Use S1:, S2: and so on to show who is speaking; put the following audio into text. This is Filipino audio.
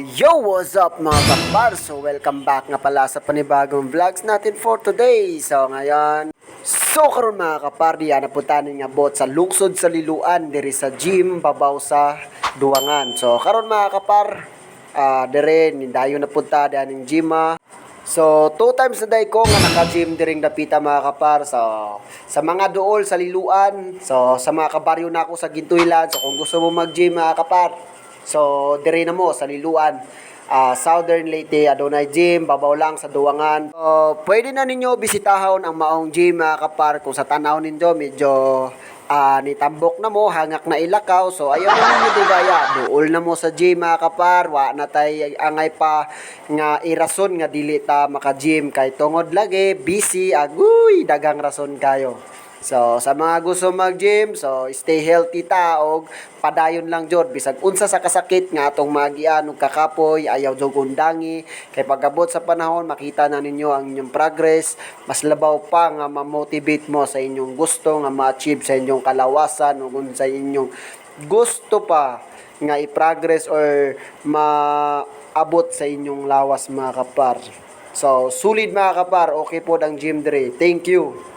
S1: yo, what's up mga kapar? So, welcome back nga pala sa panibagong vlogs natin for today. So, ngayon, so karon mga kapar, diyan napuntahan nga bot sa lungsod sa Liluan, diri sa gym, babaw sa Duwangan. So, karon mga kapar, ah dire, nindayo napunta diyan ng gym ah. So, two times na day ko nga naka-gym diring dapita mga kapar. So, sa mga dool sa Liluan, so sa mga kabaryo na ako sa Gintuilan, so kung gusto mo mag-gym mga kapar, so dire na mo sa Liluan. Ah, Southern Leyte, Adonai Gym, babaw lang sa Duwangan. So, pwede na ninyo bisitahon ang maong gym mga kapar kung sa tanaw ninyo medyo ah nitambok na mo, hangak na ilakaw. So, ayaw na ninyo digaya. Duol na mo sa gym mga kapar. Wa na tay angay pa nga irason nga dili ta maka-gym kay tungod lagi busy aguy dagang rason kayo. So, sa mga gusto mag-gym, so stay healthy ta og padayon lang jud bisag unsa sa kasakit nga atong magian ug kakapoy ayaw jud undangi kay pagabot sa panahon makita na ninyo ang inyong progress mas labaw pa nga ma-motivate mo sa inyong gusto nga ma-achieve sa inyong kalawasan ug sa inyong gusto pa nga i-progress or maabot sa inyong lawas mga kapar. So, sulit mga kapar, okay po ang gym dire. Thank you.